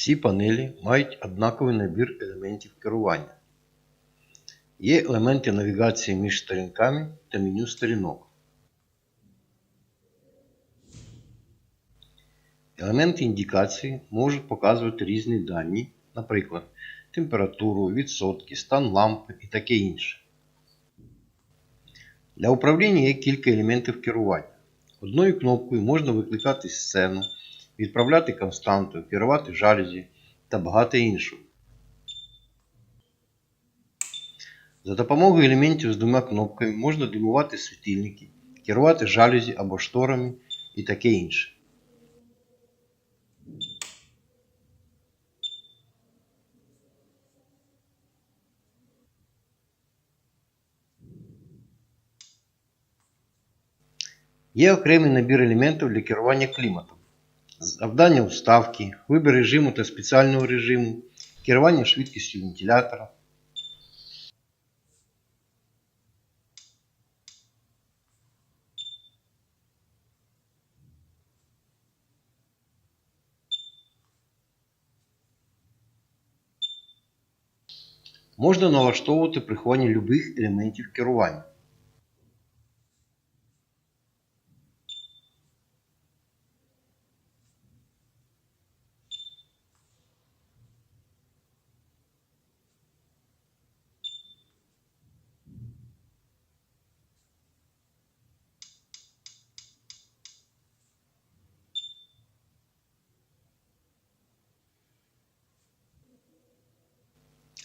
Всі панелі мають однаковий набір елементів керування. Є елементи навігації між сторінками та меню сторінок. Елементи індикації можуть показувати різні дані, наприклад, температуру, відсотки, стан лампи і таке інше. Для управління є кілька елементів керування. Одною кнопкою можна викликати сцену, відправляти константу, керувати жалюзі та багато іншого. За допомогою елементів з двома кнопками можна димувати світильники, керувати жалюзі або шторами і таке інше. Є окремий набір елементів для керування кліматом. Завдання уставки, вибір режиму та спеціального режиму, керування швидкістю вентилятора. Можна налаштовувати приховання любих елементів керування.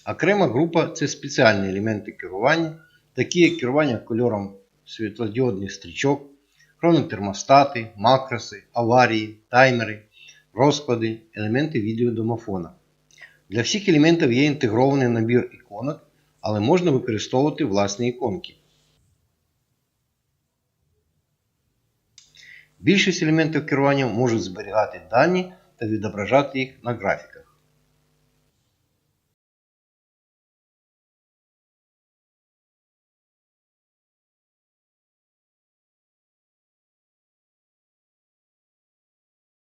Окрема група це спеціальні елементи керування, такі як керування кольором світлодіодних стрічок, хронотермостати, макроси, аварії, таймери, розклади, елементи відеодомофона. Для всіх елементів є інтегрований набір іконок, але можна використовувати власні іконки. Більшість елементів керування можуть зберігати дані та відображати їх на графіках.